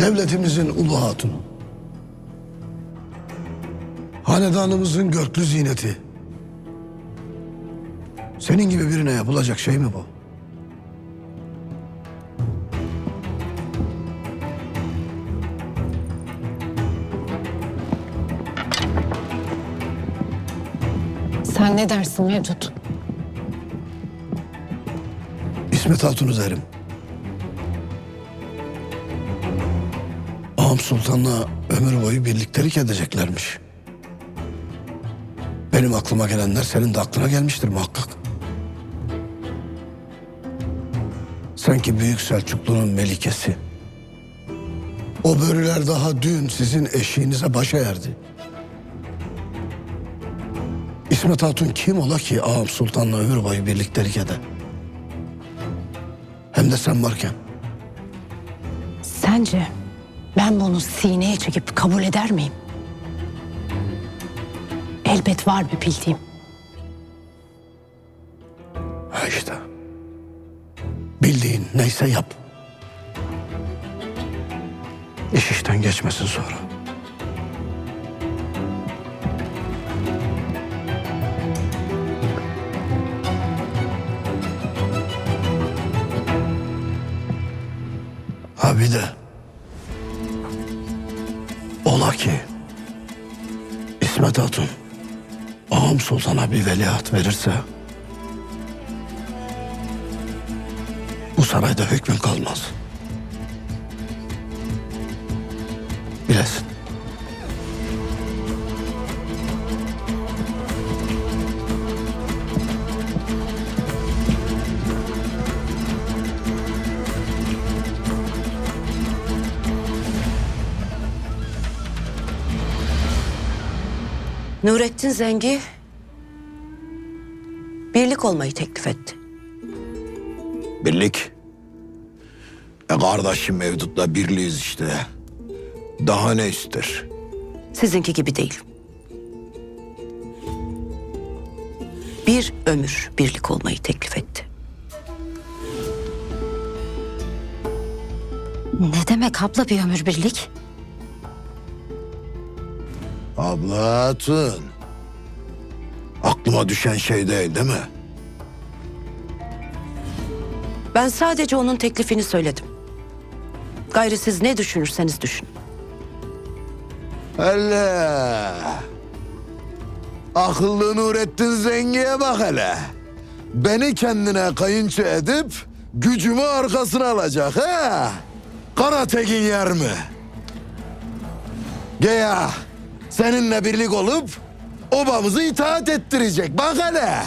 Devletimizin ulu hatunu. Hanedanımızın görklü ziyneti. Senin gibi birine yapılacak şey mi bu? Sen ne dersin Mevcut? İsmet Hatun'u derim. Sultan'la ömür boyu birliktelik edeceklermiş. Benim aklıma gelenler senin de aklına gelmiştir muhakkak. Sanki Büyük Selçuklu'nun melikesi. O börüler daha dün sizin eşiğinize başa erdi. İsmet Hatun kim ola ki ağam Sultan'la ömür boyu birliktelik ede? Hem de sen varken. Sence ben bunu sineye çekip kabul eder miyim? Elbet var bir bildiğim. Ha işte. Bildiğin neyse yap. İş işten geçmesin sonra. Ha bir de ola ki İsmet Hatun ağam sultana bir veliaht verirse bu sarayda hükmün kalmaz. Nurettin Zengi birlik olmayı teklif etti. Birlik. E kardeşim Mevdut'la birliğiz işte. Daha ne ister? Sizinki gibi değil. Bir ömür birlik olmayı teklif etti. Ne demek abla bir ömür birlik? Abla Hatun. Aklıma düşen şey değil değil mi? Ben sadece onun teklifini söyledim. Gayrı siz ne düşünürseniz düşünün. Hele. Akıllı Nurettin Zengi'ye bak hele. Beni kendine kayınço edip gücümü arkasına alacak ha? Kara tekin yer mi? Geya seninle birlik olup obamızı itaat ettirecek. Bak hele.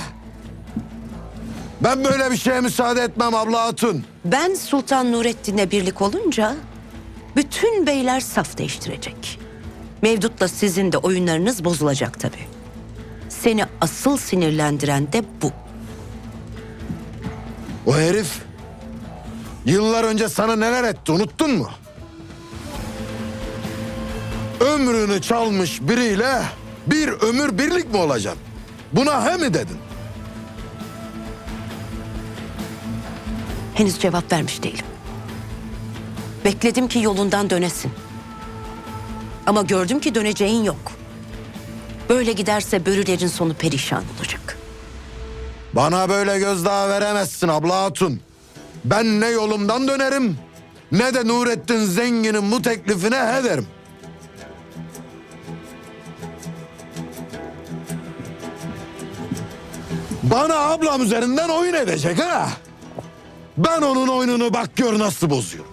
Ben böyle bir şeye müsaade etmem abla hatun. Ben Sultan Nurettin'le birlik olunca bütün beyler saf değiştirecek. Mevdut'la sizin de oyunlarınız bozulacak tabii. Seni asıl sinirlendiren de bu. O herif yıllar önce sana neler etti unuttun mu? Ömrünü çalmış biriyle bir ömür birlik mi olacaksın? Buna he mi dedin? Henüz cevap vermiş değilim. Bekledim ki yolundan dönesin. Ama gördüm ki döneceğin yok. Böyle giderse börülerin sonu perişan olacak. Bana böyle gözdağı veremezsin abla hatun. Ben ne yolumdan dönerim ne de Nurettin Zengin'in bu teklifine he derim. Bana ablam üzerinden oyun edecek ha. Ben onun oyununu bak gör nasıl bozuyorum.